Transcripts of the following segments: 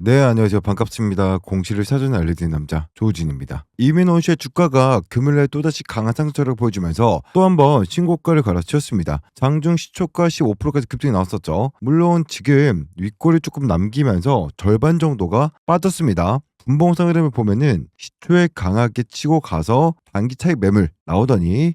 네, 안녕하세요. 반갑습니다. 공시를 사전에 알려드린 남자 조우진입니다. 이민원시의 주가가 금요일에 또다시 강한 상승세를 보여주면서 또 한번 신고가를 갈아치웠습니다. 장중 시초가 15%까지 급등이 나왔었죠. 물론 지금 윗골이 조금 남기면서 절반 정도가 빠졌습니다. 분봉상 흐름을 보면은 시초에 강하게 치고 가서 단기 차익 매물 나오더니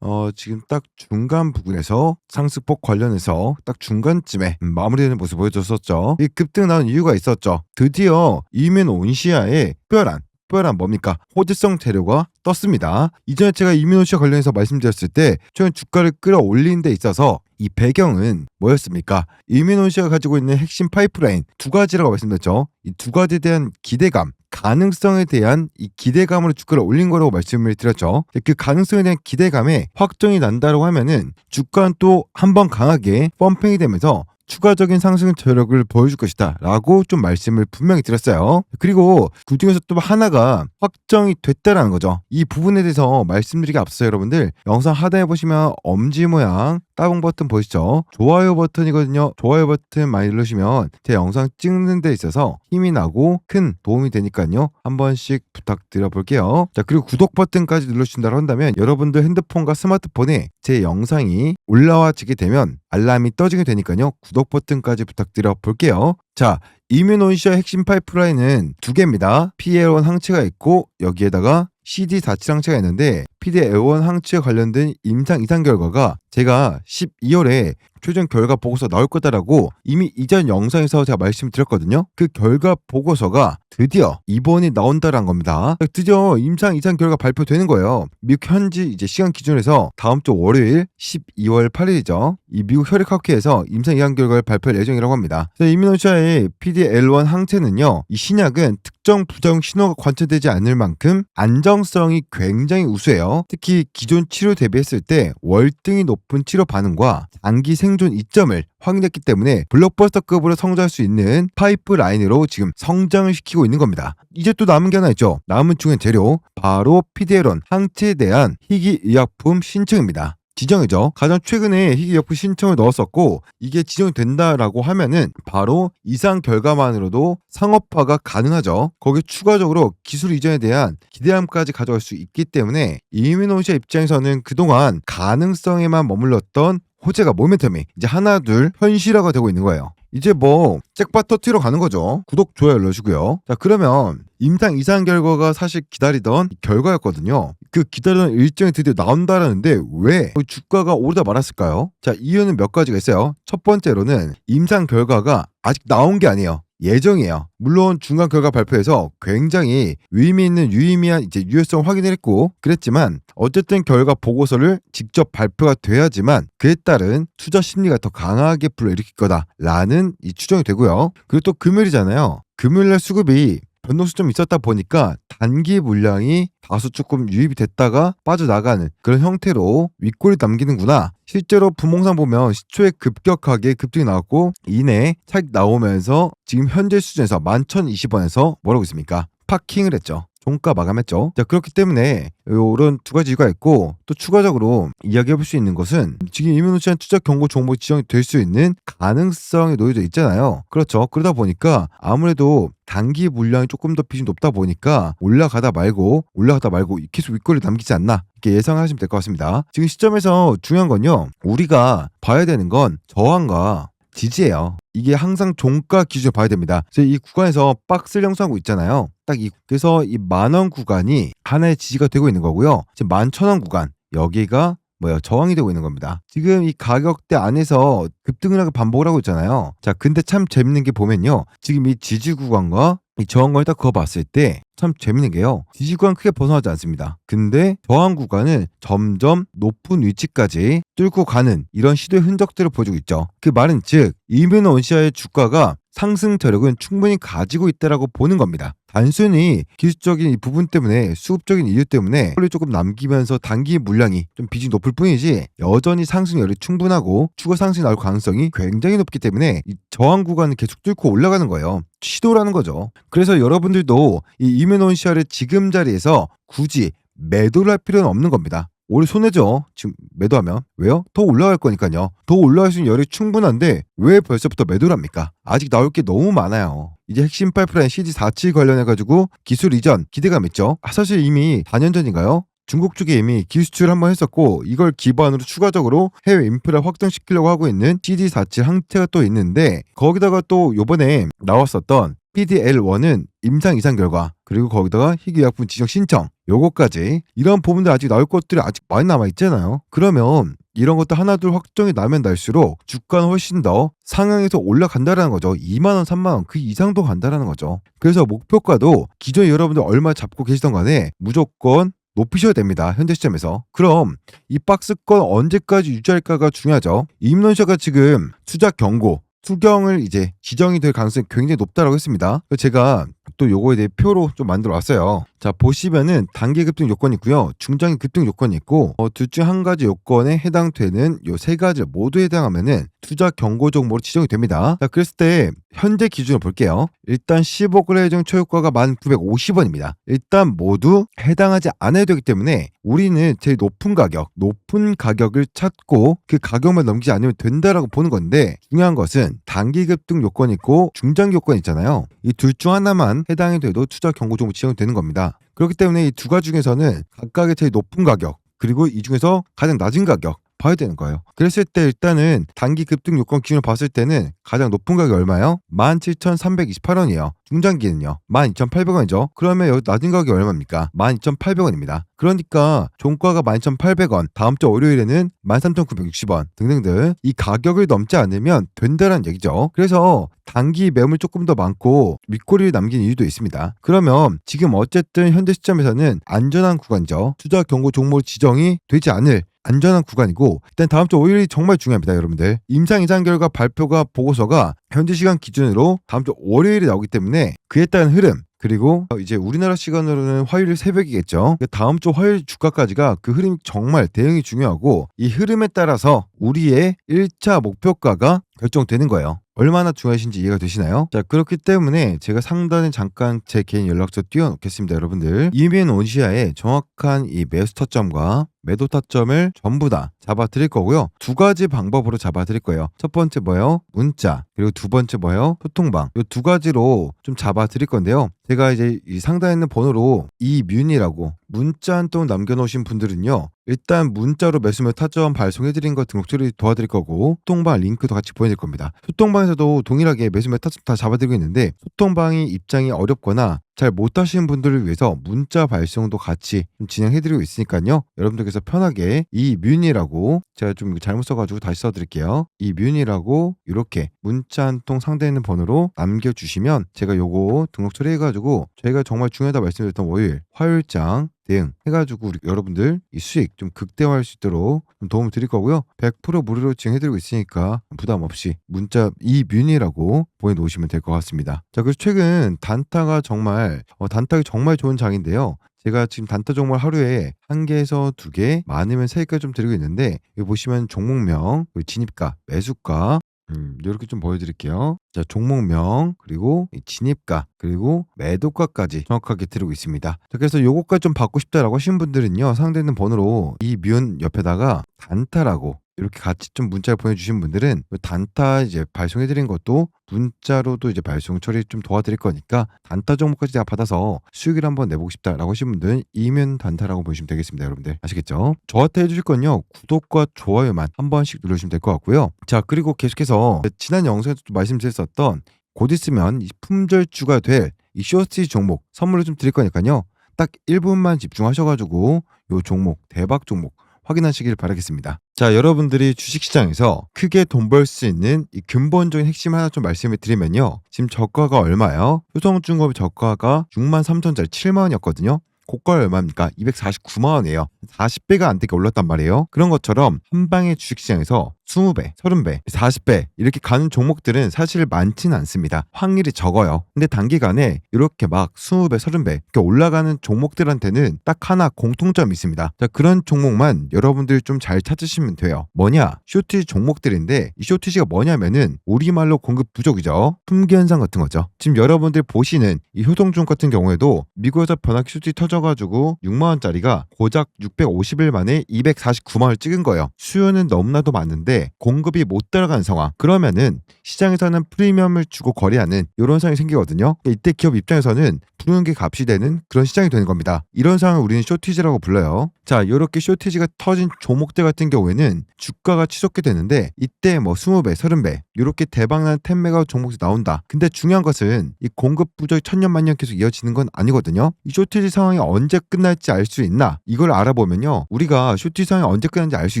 어, 지금 딱 중간 부분에서 상승폭 관련해서 딱 중간쯤에 음, 마무리되는 모습 보여줬었죠. 이 급등 나온 이유가 있었죠. 드디어 이민 온시아의 특별한 특별한 뭡니까? 호재성 재료가 떴습니다. 이전에 제가 이민온시아 관련해서 말씀드렸을 때 저는 주가를 끌어올리는 데 있어서 이 배경은 뭐였습니까? 이민온시아가 가지고 있는 핵심 파이프라인 두 가지라고 말씀드렸죠. 이 두 가지에 대한 기대감, 가능성에 대한 이 기대감으로 주가를 올린 거라고 말씀을 드렸죠. 그 가능성에 대한 기대감에 확정이 난다고 하면은 주가는 또 한 번 강하게 펌핑이 되면서 추가적인 상승 저력을 보여줄 것이다 라고 좀 말씀을 분명히 드렸어요. 그리고 그 중에서 또 하나가 확정이 됐다라는 거죠. 이 부분에 대해서 말씀드리기 앞서 여러분들 영상 하단에 보시면 엄지 모양 따봉 버튼 보이시죠? 좋아요 버튼이거든요. 좋아요 버튼 많이 누르시면 제 영상 찍는 데 있어서 힘이 나고 큰 도움이 되니까요. 한 번씩 부탁드려 볼게요. 자, 그리고 구독 버튼까지 눌러주신다고 한다면 여러분들 핸드폰과 스마트폰에 제 영상이 올라와지게 되면 알람이 떠지게 되니까요. 구독 버튼까지 부탁드려 볼게요. 자, 이뮤논시아 핵심 파이프라인은 두 개입니다. PL1 항체가 있고 여기에다가 CD47 항체가 있는데 PD-L1 항체에 관련된 임상 이상 결과가 제가 12월에 최종 결과 보고서 나올 거다라고 이미 이전 영상에서 제가 말씀드렸거든요. 그 결과 보고서가 드디어 이번이 나온다라는 겁니다. 드디어 임상 이상 결과 발표되는 거예요. 미국 현지 이제 시간 기준에서 다음 주 월요일 12월 8일이죠. 이 미국 혈액학회에서 임상 이상 결과를 발표할 예정이라고 합니다. 이민노시아의 PD-L1 항체는요. 이 신약은 특정 부정 신호가 관찰되지 않을 만큼 안정성이 굉장히 우수해요. 특히 기존 치료 대비했을 때 월등히 높은 치료 반응과 장기 생존 이점을 확인했기 때문에 블록버스터급으로 성장할 수 있는 파이프 라인으로 지금 성장을 시키고 있는 겁니다. 이제 또 남은 게 하나 있죠. 남은 중요한 재료 바로 PDL원 항체에 대한 희귀의약품 신청입니다. 지정이죠. 가장 최근에 희귀의약품 신청을 넣었었고 이게 지정이 된다라고 하면은 바로 이상 결과만으로도 상업화가 가능하죠. 거기에 추가적으로 기술 이전에 대한 기대함까지 가져갈 수 있기 때문에 이민노시아 입장에서는 그동안 가능성에만 머물렀던 호재가 모멘텀이 이제 하나 둘 현실화가 되고 있는 거예요. 이제 뭐 잭팟 터트리러 가는 거죠. 구독 좋아요 눌러주고요. 자 그러면 임상 이상 결과가 사실 기다리던 결과였거든요. 그 기다리던 일정이 드디어 나온다라는데 왜 주가가 오르다 말았을까요? 자 이유는 몇 가지가 있어요. 첫 번째로는 임상 결과가 아직 나온 게 아니에요. 예정이에요. 물론 중간 결과 발표에서 굉장히 의미 있는 유의미한 이제 유효성 확인을 했고 그랬지만 어쨌든 결과 보고서를 직접 발표가 돼야지만 그에 따른 투자 심리가 더 강하게 불러일으킬 거다라는 이 추정이 되고요. 그리고 또 금요일이잖아요. 금요일날 수급이 변동수 좀 있었다 보니까 단기 물량이 다소 조금 유입이 됐다가 빠져나가는 그런 형태로 윗골이 남기는구나. 실제로 부몽상 보면 시초에 급격하게 급등이 나왔고 이내 차익 나오면서 지금 현재 수준에서 11,020원에서 뭐라고 있습니까? 파킹을 했죠. 종가 마감했죠. 자 그렇기 때문에 이런 두 가지 이유가 있고 또 추가적으로 이야기해 볼 수 있는 것은 지금 이민호시한 투자 경고 종목 지정이 될 수 있는 가능성이 놓여져 있잖아요. 그렇죠. 그러다 보니까 아무래도 단기 물량이 조금 더 비중이 높다 보니까 올라가다 말고 올라가다 말고 계속 윗골을 남기지 않나 이렇게 예상하시면 될 것 같습니다. 지금 시점에서 중요한 건요. 우리가 봐야 되는 건 저항과 지지예요. 이게 항상 종가 기준을 봐야 됩니다. 이 구간에서 박스를 형성하고 있잖아요. 딱 이 그래서 이 만 원 구간이 하나의 지지가 되고 있는 거고요. 지금 만 천 원 구간 여기가 뭐야 저항이 되고 있는 겁니다. 지금 이 가격대 안에서 급등을 하고 반복을 하고 있잖아요. 자, 근데 참 재밌는 게 보면요. 지금 이 지지 구간과 이 저항을 딱 그어봤을 때 참 재밌는 게요. 지지 구간 크게 벗어나지 않습니다. 근데 저항 구간은 점점 높은 위치까지 뚫고 가는 이런 시도의 흔적들을 보여주고 있죠. 그 말은 즉 이민 원시아의 주가가 상승 저력은 충분히 가지고 있다라고 보는 겁니다. 단순히 기술적인 이 부분 때문에 수급적인 이유 때문에 홀을 조금 남기면서 단기 물량이 좀 비중이 높을 뿐이지 여전히 상승률이 충분하고 추가 상승이 나올 가능성이 굉장히 높기 때문에 이 저항 구간을 계속 뚫고 올라가는 거예요. 시도라는 거죠. 그래서 여러분들도 이 이메논시아를 지금 자리에서 굳이 매도를 할 필요는 없는 겁니다. 오히려 손해죠. 지금 매도하면. 왜요? 더 올라갈 거니까요. 더 올라갈 수 있는 열이 충분한데 왜 벌써부터 매도를 합니까? 아직 나올 게 너무 많아요. 이제 핵심 파이프라인 CD47 관련해가지고 기술 이전 기대감 있죠. 아, 사실 이미 4년 전인가요? 중국 쪽에 이미 기수출 한번 했었고 이걸 기반으로 추가적으로 해외 인프라 확장시키려고 하고 있는 CD47 항체가 또 있는데 거기다가 또 요번에 나왔었던 PDL1은 임상 이상 결과 그리고 거기다가 희귀약품 지정 신청 요거까지 이런 부분들 아직 나올 것들이 아직 많이 남아 있잖아요. 그러면 이런 것도 하나둘 확정이 나면 날수록 주가는 훨씬 더 상향해서 올라간다라는 거죠. 2만 원, 3만 원 그 이상도 간다라는 거죠. 그래서 목표가도 기존에 여러분들 얼마 잡고 계시던 간에 무조건 높이셔야 됩니다. 현재 시점에서. 그럼 이 박스권 언제까지 유지할까가 중요하죠. 임론샤가 지금 투자 경고 수경을 이제 지정이 될 가능성이 굉장히 높다라고 했습니다. 제가 또 요거에 대해 표로 좀 만들어 왔어요. 자 보시면은 단기 급등 요건이 있고요, 중장기 급등 요건이 있고 어, 둘중 한 가지 요건에 해당되는 요 세 가지 모두 해당하면은 투자 경고 종목으로 지정이 됩니다. 자 그랬을 때 현재 기준으로 볼게요. 일단 15거래 예정 초효과가 1,950원입니다. 일단 모두 해당하지 않아야 되기 때문에 우리는 제일 높은 가격, 높은 가격을 찾고 그 가격만 넘기지 않으면 된다라고 보는 건데 중요한 것은 단기 급등 요건이 있고 중장기 요건이 있잖아요. 이 둘 중 하나만 해당이 돼도 투자 경고 종목 지정이 되는 겁니다. 그렇기 때문에 이 두 가지 중에서는 각각의 제일 높은 가격 그리고 이 중에서 가장 낮은 가격 봐야 되는 거예요. 그랬을 때 일단은 단기 급등 요건 기준으로 봤을 때는 가장 높은 가격이 얼마요? 17,328원이에요. 중장기는요. 12,800원이죠. 그러면 여기 낮은 가격이 얼마입니까? 12,800원입니다. 그러니까 종가가 12,800원, 다음 주 월요일에는 13,960원 등등등 이 가격을 넘지 않으면 된다는 얘기죠. 그래서 단기 매물 조금 더 많고 윗꼬리를 남긴 이유도 있습니다. 그러면 지금 어쨌든 현재 시점에서는 안전한 구간이죠. 투자 경고 종목 지정이 되지 않을 안전한 구간이고 일단 다음 주 5일이 정말 중요합니다 여러분들 임상 이상 결과 발표가 보고서가 현재 시간 기준으로 다음 주 월요일에 나오기 때문에 그에 따른 흐름 그리고 이제 우리나라 시간으로는 화요일 새벽이겠죠. 다음 주 화요일 주가까지가 그 흐름이 정말 대응이 중요하고 이 흐름에 따라서 우리의 1차 목표가가 결정되는 거예요. 얼마나 중요하신지 이해가 되시나요? 자 그렇기 때문에 제가 상단에 잠깐 제 개인 연락처 띄워놓겠습니다 여러분들 이민 온시아의 정확한 이 매수 타점과 매도 타점을 전부 다 잡아 드릴 거고요 두 가지 방법으로 잡아 드릴 거예요 첫 번째 뭐예요? 문자 그리고 두 번째 뭐예요? 소통방 이 두 가지로 좀 잡아 드릴 건데요 제가 이제 이 상단에 있는 번호로 이뮤이라고 문자 한 통 남겨놓으신 분들은요 일단 문자로 매수매 타점 발송해드린 거 등록 처리 도와드릴 거고 소통방 링크도 같이 보내드릴 겁니다. 소통방에서도 동일하게 매수매 타점 다 잡아드리고 있는데 소통방이 입장이 어렵거나 잘 못하시는 분들을 위해서 문자 발송도 같이 좀 진행해드리고 있으니까요. 여러분들께서 편하게 이 뮤니라고 제가 좀 잘못 써가지고 다시 써드릴게요. 이 뮤니라고 이렇게 문자 한 통 상대에 있는 번호로 남겨주시면 제가 요거 등록 처리해가지고 저희가 정말 중요하다 말씀드렸던 월요일 화요일장 대응 해가지고 우리 여러분들 이 수익 좀 극대화할 수 있도록 좀 도움을 드릴 거고요. 100% 무료로 지원해드리고 있으니까 부담 없이 문자 이뮤니라고 보내놓으시면 될 것 같습니다. 자 그래서 최근 단타가 정말 어, 단타가 정말 좋은 장인데요. 제가 지금 단타 종목 하루에 한 개에서 두 개, 많으면 세 개까지 좀 드리고 있는데 여기 보시면 종목명, 진입가, 매수가 음, 이렇게 좀 보여드릴게요. 자, 종목명, 그리고 이 진입가, 그리고 매도가까지 정확하게 드리고 있습니다. 자, 그래서 요거까지 좀 받고 싶다라고 하신 분들은요, 상대는 번호로 이 뮤은 옆에다가 단타라고 이렇게 같이 좀 문자를 보내주신 분들은 단타 이제 발송해드린 것도 문자로도 이제 발송 처리 좀 도와드릴 거니까 단타 종목까지 다 받아서 수익을 한번 내보고 싶다라고 하신 분들은 이면 단타라고 보시면 되겠습니다 여러분들. 아시겠죠? 저한테 해주실 건요 구독과 좋아요만 한 번씩 눌러주시면 될 것 같고요. 자 그리고 계속해서 지난 영상에서 도 말씀드렸었던 곧 있으면 이 품절주가 될 이 쇼스티 종목 선물을 좀 드릴 거니까요. 딱 1분만 집중하셔가지고 요 종목 대박 종목 확인하시길 바라겠습니다. 자, 여러분들이 주식시장에서 크게 돈 벌 수 있는 이 근본적인 핵심 하나 좀 말씀을 드리면요. 지금 저가가 얼마예요? 효성중공업 저가가 6만 3천짜리 7만 원이었거든요. 고가 얼마입니까? 249만 원이에요. 40배가 안 되게 올랐단 말이에요. 그런 것처럼 한 방에 주식시장에서 20배, 30배, 40배 이렇게 가는 종목들은 사실 많지는 않습니다. 확률이 적어요. 근데 단기간에 이렇게 막 20배, 30배 이렇게 올라가는 종목들한테는 딱 하나 공통점이 있습니다. 자, 그런 종목만 여러분들 좀 잘 찾으시면 돼요. 뭐냐? 쇼티지 종목들인데 이 쇼티지가 뭐냐면은 우리말로 공급 부족이죠. 품귀 현상 같은 거죠. 지금 여러분들 보시는 이 효동중 같은 경우에도 미국에서 변화기 쇼티 터져가지고 6만 원짜리가 고작 650일 만에 249만 원을 찍은 거예요. 수요는 너무나도 많은데 공급이 못 따라가는 상황. 그러면은 시장에서는 프리미엄을 주고 거래하는 이런 상황이 생기거든요. 이때 기업 입장에서는 부르는 값이 되는 그런 시장이 되는 겁니다. 이런 상황을 우리는 쇼티지라고 불러요. 자, 이렇게 쇼티지가 터진 종목들 같은 경우에는 주가가 치솟게 되는데 이때 뭐 20배, 30배 이렇게 대박난 10메가 종목이 나온다. 근데 중요한 것은 이 공급 부족이 천년만년 계속 이어지는 건 아니거든요. 이 쇼티지 상황이 언제 끝날지 알 수 있나? 이걸 알아보면요. 우리가 쇼티지 상황이 언제 끝날지 알 수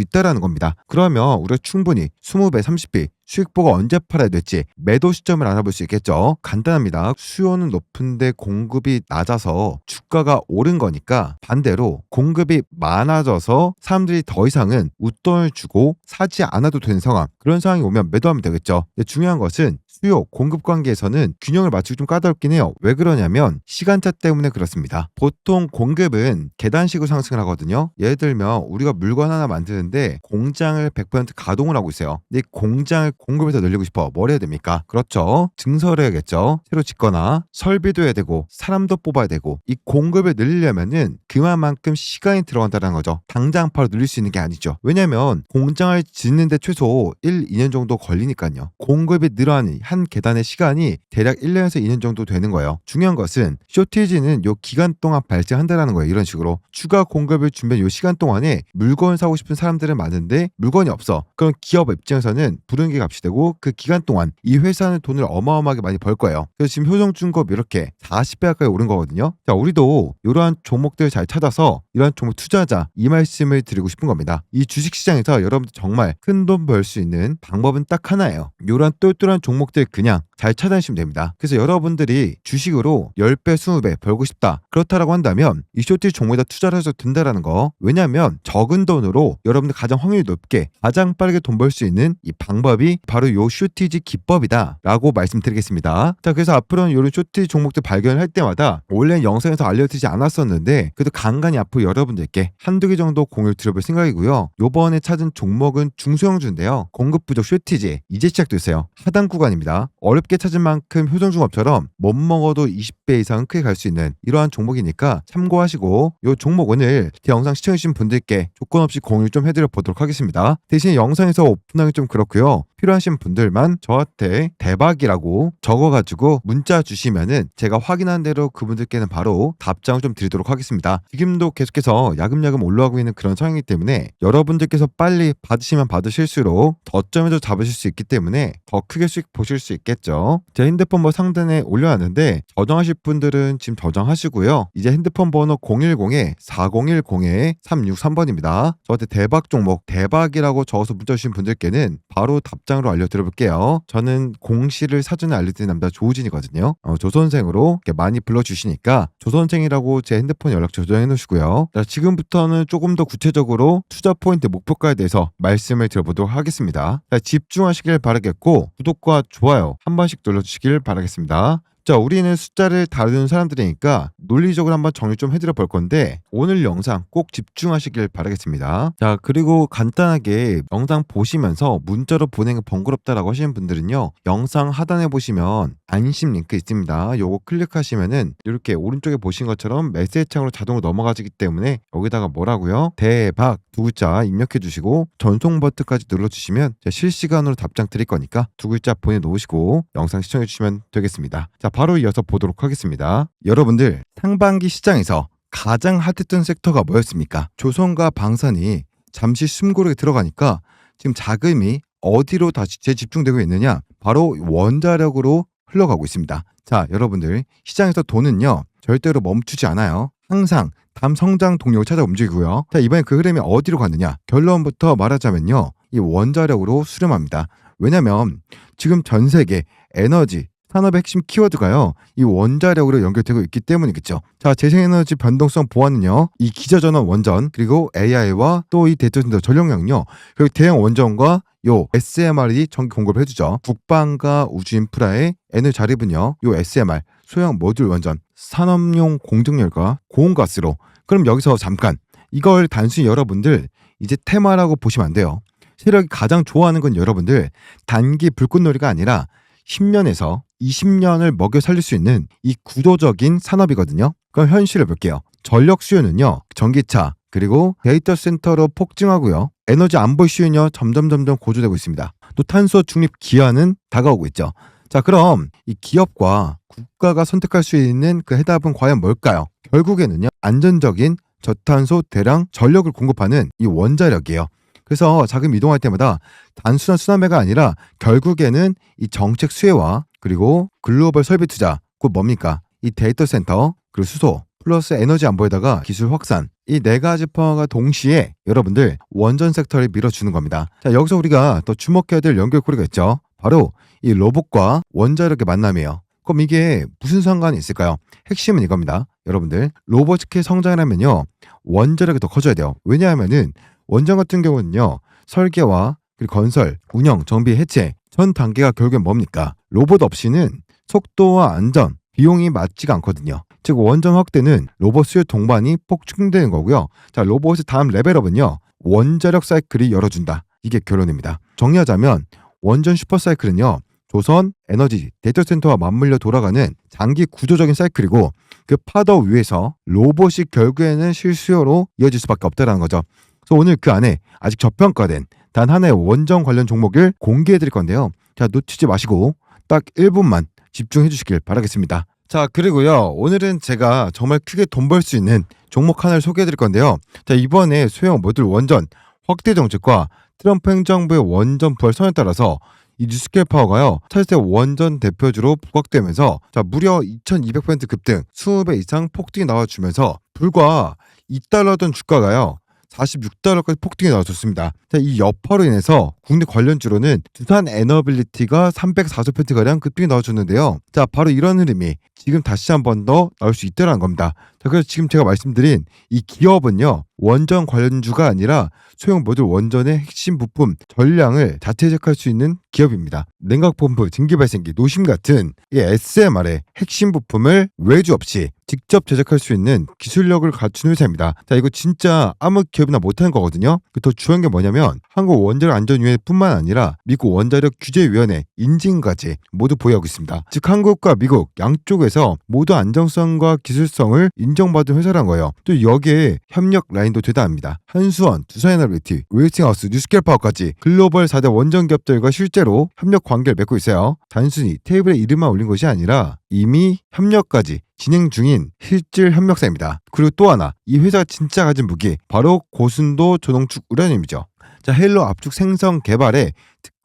있다라는 겁니다. 그러면 우리가 충분히 20배, 30배 수익 보고 언제 팔아야 될지 매도 시점을 알아볼 수 있겠죠. 간단합니다. 수요는 높은데 공급이 낮아서 주가가 오른 거니까 반대로 공급이 많아져서 사람들이 더 이상은 웃돈을 주고 사지 않아도 되는 상황. 그런 상황이 오면 매도하면 되겠죠. 중요한 것은 수요, 공급 관계에서는 균형을 맞추기 좀 까다롭긴 해요. 왜 그러냐면 시간차 때문에 그렇습니다. 보통 공급은 계단식으로 상승을 하거든요. 예를 들면 우리가 물건 하나 만드는데 공장을 100% 가동을 하고 있어요. 근데 공장을 공급을 더 늘리고 싶어. 뭘 해야 됩니까? 그렇죠. 증설을 해야겠죠. 새로 짓거나 설비도 해야 되고 사람도 뽑아야 되고 이 공급을 늘리려면은 그만큼 시간이 들어간다는 거죠. 당장 바로 늘릴 수 있는 게 아니죠. 왜냐면 공장을 짓는데 최소 1, 2년 정도 걸리니까요. 공급이 늘어나는 한 계단의 시간이 대략 1년에서 2년 정도 되는 거예요. 중요한 것은 쇼티지는 요 기간 동안 발생한다라는 거예요. 이런 식으로 추가 공급을 준비한 요 시간 동안에 물건을 사고 싶은 사람들은 많은데 물건이 없어. 그럼 기업 입장에서는 부르는 값이 되고 그 기간 동안 이 회사는 돈을 어마어마하게 많이 벌 거예요. 그래서 지금 효성중급 이렇게 40배 가까이 오른 거거든요. 자, 우리도 이러한 종목들 잘 찾아서 이러한 종목 투자하자 이 말씀을 드리고 싶은 겁니다. 이 주식시장에서 여러분들 정말 큰 돈 벌 수 있는 방법은 딱 하나예요. 이러한 똘똘한 종목들 그냥 잘 찾아내시면 됩니다. 그래서 여러분들이 주식으로 10배, 20배 벌고 싶다. 그렇다라고 한다면 이 쇼티 종목에다 투자를 해서 된다라는 거. 왜냐하면 적은 돈으로 여러분들 가장 확률이 높게 가장 빠르게 돈 벌 수 있는 이 방법이 바로 요 쇼티지 기법이다 라고 말씀드리겠습니다. 자, 그래서 앞으로는 이런 쇼티 종목들 발견을 할 때마다 원래 영상에서 알려드리지 않았었는데 그래도 간간히 앞으로 여러분들께 한두 개 정도 공유를 드려볼 생각이고요. 요번에 찾은 종목은 중소형주인데요. 공급 부족 쇼티지 이제 시작됐어요. 하단 구간입니다. 어렵게 찾은 만큼 효정중업처럼 못 먹어도 20배 이상 크게 갈 수 있는 이러한 종목이니까 참고하시고 요 종목 오늘 제 영상 시청해주신 분들께 조건 없이 공유 좀 해드려 보도록 하겠습니다. 대신 영상에서 오픈하기 좀 그렇고요. 필요하신 분들만 저한테 대박이라고 적어가지고 문자 주시면은 제가 확인한 대로 그분들께는 바로 답장을 좀 드리도록 하겠습니다. 지금도 계속해서 야금야금 올라가고 있는 그런 상황이기 때문에 여러분들께서 빨리 받으시면 받으실수록 덧점을 더 잡으실 수 있기 때문에 더 크게 수익 보실 수 있겠죠. 제 핸드폰 뭐 상단에 올려놨는데 저장하실 분들은 지금 저장하시고요. 이제 핸드폰 번호 010에 4010에 363번입니다. 저한테 대박 종목 대박이라고 적어서 문자 주신 분들께는 바로 답장으로 알려드려볼게요. 저는 공시를 사전에 알려드린 남자 조우진이거든요. 어, 조선생으로 많이 불러주시니까 조선생이라고 제 핸드폰 연락처 저장해 놓으시고요. 자, 지금부터는 조금 더 구체적으로 투자 포인트 목표가에 대해서 말씀을 드려보도록 하겠습니다. 자, 집중하시길 바라겠고 구독과 좋아요 한 번씩 눌러주시길 바라겠습니다. 자, 우리는 숫자를 다루는 사람들이니까 논리적으로 한번 정리 좀 해드려 볼 건데 오늘 영상 꼭 집중하시길 바라겠습니다. 자, 그리고 간단하게 영상 보시면서 문자로 보내는 게 번거롭다라고 하시는 분들은요. 영상 하단에 보시면 안심 링크 있습니다. 요거 클릭하시면은 이렇게 오른쪽에 보신 것처럼 메시지 창으로 자동으로 넘어가지기 때문에 여기다가 뭐라고요? 대박 두 글자 입력해 주시고 전송 버튼까지 눌러 주시면 실시간으로 답장 드릴 거니까 두 글자 보내 놓으시고 영상 시청해 주시면 되겠습니다. 자, 바로 이어서 보도록 하겠습니다. 여러분들 상반기 시장에서 가장 핫했던 섹터가 뭐였습니까? 조선과 방산이 잠시 숨고르게 들어가니까 지금 자금이 어디로 다시 재집중되고 있느냐? 바로 원자력으로 흘러가고 있습니다. 자, 여러분들 시장에서 돈은요 절대로 멈추지 않아요. 항상 다음 성장 동력을 찾아 움직이고요. 자, 이번에 그 흐름이 어디로 갔느냐? 결론부터 말하자면요. 이 원자력으로 수렴합니다. 왜냐면 지금 전 세계 에너지, 산업의 핵심 키워드가요. 이 원자력으로 연결되고 있기 때문이겠죠. 자, 재생에너지 변동성 보완은요. 이 기저전원 원전 그리고 AI와 또이 센터 전력량요. 그리고 대형 원전과 요 SMR이 전기 공급을 해주죠. 국방과 우주 인프라의 에너지 자립은요. 요 SMR 소형 모듈 원전 산업용 공정열과 고온가스로 그럼 여기서 잠깐 이걸 단순히 여러분들 이제 테마라고 보시면 안 돼요. 세력이 가장 좋아하는 건 여러분들 단기 불꽃놀이가 아니라 10년에서 20년을 먹여 살릴 수 있는 이 구조적인 산업이거든요. 그럼 현실을 볼게요. 전력 수요는요. 전기차 그리고 데이터 센터로 폭증하고요. 에너지 안보 이슈는요. 점점 점점 고조되고 있습니다. 또 탄소 중립 기한은 다가오고 있죠. 자, 그럼 이 기업과 국가가 선택할 수 있는 그 해답은 과연 뭘까요? 결국에는요. 안전적인 저탄소 대량 전력을 공급하는 이 원자력이에요. 그래서 자금 이동할 때마다 단순한 순환매가 아니라 결국에는 이 정책 수혜와 그리고 글로벌 설비 투자 곧 뭡니까? 이 데이터 센터 그리고 수소 플러스 에너지 안보에다가 기술 확산 이 네 가지 파워가 동시에 여러분들 원전 섹터를 밀어주는 겁니다. 자 여기서 우리가 또 주목해야 될 연결고리가 있죠. 바로 이 로봇과 원자력의 만남이에요. 그럼 이게 무슨 상관이 있을까요? 핵심은 이겁니다. 여러분들 로봇의 성장을 하면요 원자력이 더 커져야 돼요. 왜냐하면은 원전 같은 경우는요 설계와 그리고 건설, 운영, 정비, 해체 전 단계가 결국엔 뭡니까? 로봇 없이는 속도와 안전, 비용이 맞지가 않거든요. 즉 원전 확대는 로봇 수요 동반이 폭증되는 거고요. 자 로봇의 다음 레벨업은요 원자력 사이클이 열어준다. 이게 결론입니다. 정리하자면 원전 슈퍼 사이클은요 조선 에너지 데이터 센터와 맞물려 돌아가는 장기 구조적인 사이클이고 그 파도 위에서 로봇이 결국에는 실수요로 이어질 수밖에 없다는 거죠. 그래서 오늘 그 안에 아직 저평가된 단 하나의 원전 관련 종목을 공개해 드릴 건데요. 자, 놓치지 마시고 딱 1분만 집중해 주시길 바라겠습니다. 자, 그리고요. 오늘은 제가 정말 크게 돈 벌 수 있는 종목 하나를 소개해 드릴 건데요. 자, 이번에 소형 모듈 원전 확대 정책과 트럼프 행정부의 원전 부활 선에 따라서 이 뉴스케일 파워가요 차세대 원전 대표주로 부각되면서 자 무려 2,200% 급등 20배 이상 폭등이 나와주면서 불과 2달러던 주가가요 46달러까지 폭등이 나와줬습니다. 자, 이 여파로 인해서 국내 관련주로는 두산 에너빌리티가 340%가량 급등이 나와줬는데요. 자, 바로 이런 흐름이 지금 다시 한 번 더 나올 수 있다는 겁니다. 자, 그래서 지금 제가 말씀드린 이 기업은요, 원전 관련주가 아니라 소형 모듈 원전의 핵심 부품 전량을 자체 제작할 수 있는 기업입니다. 냉각 펌프, 증기 발생기, 노심 같은 이 SMR의 핵심 부품을 외주 없이 직접 제작할 수 있는 기술력을 갖춘 회사입니다. 자, 이거 진짜 아무 기업이나 못하는 거거든요. 그더 중요한 게 뭐냐면 한국 원자력 안전위원회뿐만 아니라 미국 원자력 규제위원회 인증까지 모두 보유하고 있습니다. 즉 한국과 미국 양쪽에서 모두 안정성과 기술성을 인 정받은 회사란 거예요. 또 여기에 협력 라인도 대단합니다. 한수원, 두산에너비티, 웨이팅하우스, 뉴스케일파워까지 글로벌 4대 원전 기업들과 실제로 협력 관계를 맺고 있어요. 단순히 테이블에 이름만 올린 것이 아니라 이미 협력까지 진행 중인 실질 협력사입니다. 그리고 또 하나, 이 회사가 진짜 가진 무기, 바로 고순도 조동축 우라늄이죠. 자, 헬로 압축 생성 개발에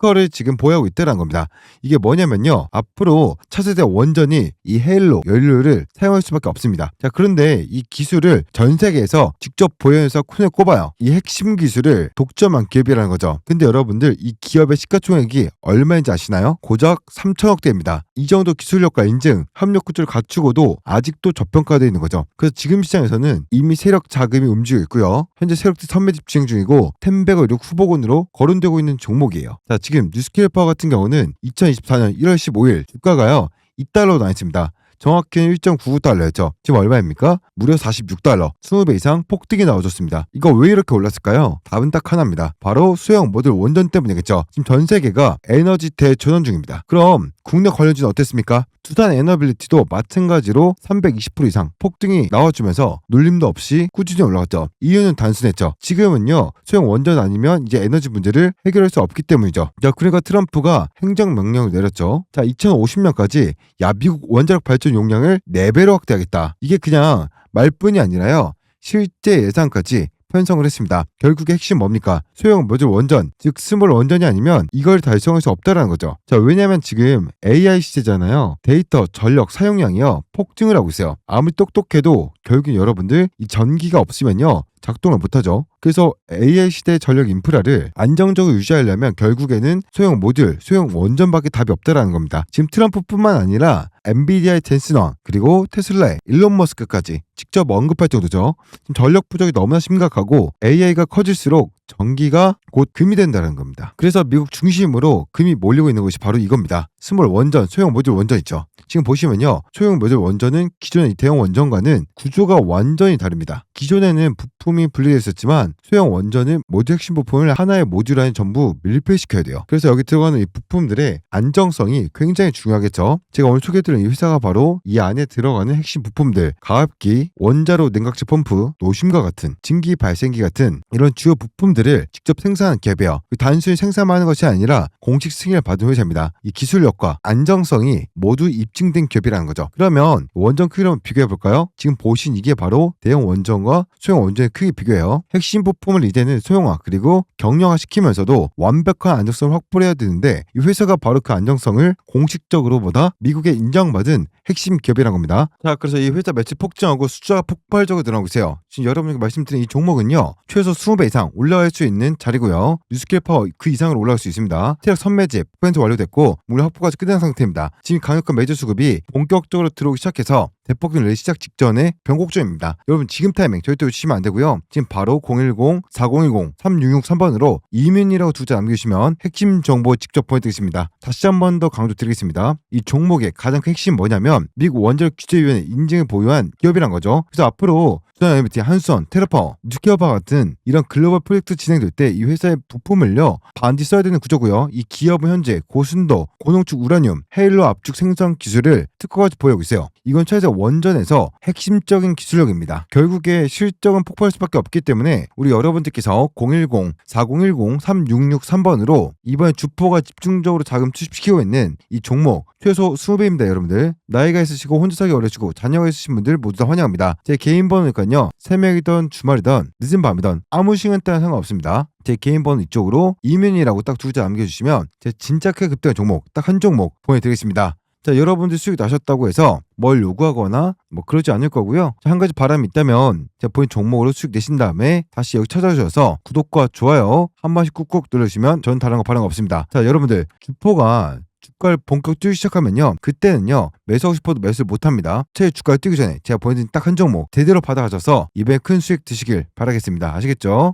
특허를 지금 보유하고 있다는 겁니다. 이게 뭐냐면요. 앞으로 차세대 원전이 이 헤일로 연료를 사용할 수밖에 없습니다. 자, 그런데 이 기술을 전 세계에서 직접 보유해서 손에 꼽아요. 이 핵심 기술을 독점한 기업이라는 거죠. 근데 여러분들 이 기업의 시가총액이 얼마인지 아시나요? 고작 3천억 대입니다. 이 정도 기술력과 인증, 협력 구조를 갖추고도 아직도 저평가되어 있는 거죠. 그래서 지금 시장에서는 이미 세력 자금이 움직이고 있고요. 현재 세력들 선매집 진행 중이고 텐베거 6 후보군으로 거론되고 있는 종목이에요. 자, 지금 뉴스케일 파워 같은 경우는 2024년 1월 15일 주가가요. 2달러로 나 있습니다. 정확히는 1.99달러였죠. 지금 얼마입니까? 무려 46달러. 20배 이상 폭등이 나와줬습니다. 이거 왜 이렇게 올랐을까요? 답은 딱 하나입니다. 바로 수형 모듈 원전 때문이겠죠. 지금 전 세계가 에너지 대전환 중입니다. 그럼 국내 관련주는 어땠습니까? 두산 에너빌리티도 마찬가지로 320% 이상 폭등이 나와주면서 눌림도 없이 꾸준히 올라갔죠. 이유는 단순했죠. 지금은요, 소형 원전 아니면 이제 에너지 문제를 해결할 수 없기 때문이죠. 자, 그러니까 트럼프가 행정 명령을 내렸죠. 자, 2050년까지 야, 미국 원자력 발전 용량을 4배로 확대하겠다. 이게 그냥 말뿐이 아니라요. 실제 예상까지 편성을 했습니다. 결국에 핵심 뭡니까? 소형 모듈 원전, 즉 스몰 원전이 아니면 이걸 달성할 수 없다라는 거죠. 자, 왜냐면 지금 AI 시대잖아요. 데이터, 전력 사용량이요. 폭증을 하고 있어요. 아무리 똑똑해도 결국엔 여러분들 이 전기가 없으면요. 작동을 못하죠. 그래서 AI 시대 전력 인프라를 안정적으로 유지하려면 결국에는 소형 모듈, 소형 원전밖에 답이 없다라는 겁니다. 지금 트럼프뿐만 아니라 엔비디아의 젠슨왕 그리고 테슬라의 일론 머스크까지 직접 언급할 정도죠. 지금 전력 부족이 너무나 심각하고 AI가 커질수록 전기가 곧 금이 된다는 겁니다. 그래서 미국 중심으로 금이 몰리고 있는 것이 바로 이겁니다. 스몰 원전, 소형 모듈 원전 있죠. 지금 보시면요. 소형 모듈 원전은 기존의 이 대형 원전과는 구조가 완전히 다릅니다. 기존에는 부품이 분리되어 있었지만 소형 원전은 모두 핵심 부품을 하나의 모듈 안에 전부 밀폐시켜야 돼요. 그래서 여기 들어가는 이 부품들의 안정성이 굉장히 중요하겠죠. 제가 오늘 소개해드린 이 회사가 바로 이 안에 들어가는 핵심 부품들, 가압기, 원자로 냉각제 펌프, 노심과 같은 증기 발생기 같은 이런 주요 부품들 을 직접 생산한 기업이에요. 단순히 생산만 하는 것이 아니라 공식 승인을 받은 회사입니다. 이 기술력과 안정성이 모두 입증된 기업이라는 거죠. 그러면 원전 크기를 비교해 볼까요? 지금 보신 이게 바로 대형 원전과 소형 원전의 크기 비교예요. 핵심 부품을 이제는 소형화 그리고 경량화 시키면서도 완벽한 안정성을 확보해야 되는데 이 회사가 바로 그 안정성을 공식적으로보다 미국에 인정받은 핵심 기업이라는 겁니다. 자, 그래서 이 회사 매출 폭증하고 숫자가 폭발적으로 늘어나고 있어요. 지금 여러분께 말씀드린 이 종목은요, 최소 20배 이상 올라갈 수 있는 자리고요. 뉴스케일 파워 그 이상으로 올라갈 수 있습니다. 태력 선매집, 포인트 완료됐고, 물량 확보까지 끝난 상태입니다. 지금 강력한 매주 수급이 본격적으로 들어오기 시작해서 대폭등 랠리 시작 직전에 변곡점입니다. 여러분 지금 타이밍 절대 놓치시면 안 되고요. 지금 바로 010-4010-3663번으로 이민이라고 두자 남겨주시면 핵심 정보 직접 보내드리겠습니다. 다시 한 번 더 강조드리겠습니다. 이 종목의 가장 큰 핵심 뭐냐면 미국 원자력 규제위원회 인증을 보유한 기업이란 거죠. 그래서 앞으로 수단 MBT, 한수원, 테라파워, 뉴케어바 같은 이런 글로벌 프로젝트 진행될 때 이 회사의 부품을요 반드시 써야 되는 구조고요. 이 기업은 현재 고순도, 고농축 우라늄, 헤일로 압축 생성 기술을 특허까지 보유하고 있어요. 이건 최소 원전에서 핵심적인 기술력입니다. 결국에 실적은 폭발할 수밖에 없기 때문에 우리 여러분들께서 010-4010-3663번으로 이번에 주포가 집중적으로 자금 투입시키고 있는 이 종목 최소 20배입니다 여러분들 나이가 있으시고 혼자 살기 어려시고 자녀가 있으신 분들 모두 다 환영합니다 제 개인 번호니까요 새벽이든 주말이든 늦은 밤이든 아무 시간대나 상관없습니다 제 개인 번호 이쪽으로 이면이라고 딱두자 남겨주시면 제 진짜 크게 급등한 종목 딱 한 종목 보내드리겠습니다 자, 여러분들 수익 나셨다고 해서 뭘 요구하거나 뭐 그러지 않을 거고요. 자, 한 가지 바람이 있다면 제가 본인 종목으로 수익 내신 다음에 다시 여기 찾아주셔서 구독과 좋아요 한 번씩 꾹꾹 눌러주시면 전 다른 거 바란 거 없습니다. 자, 여러분들 주포가 주가를 본격 뛰기 시작하면요. 그때는요. 매수하고 싶어도 매수를 못합니다. 최 주가가 뛰기 전에 제가 보여드린 딱 한 종목 제대로 받아가셔서 이번에 큰 수익 드시길 바라겠습니다. 아시겠죠?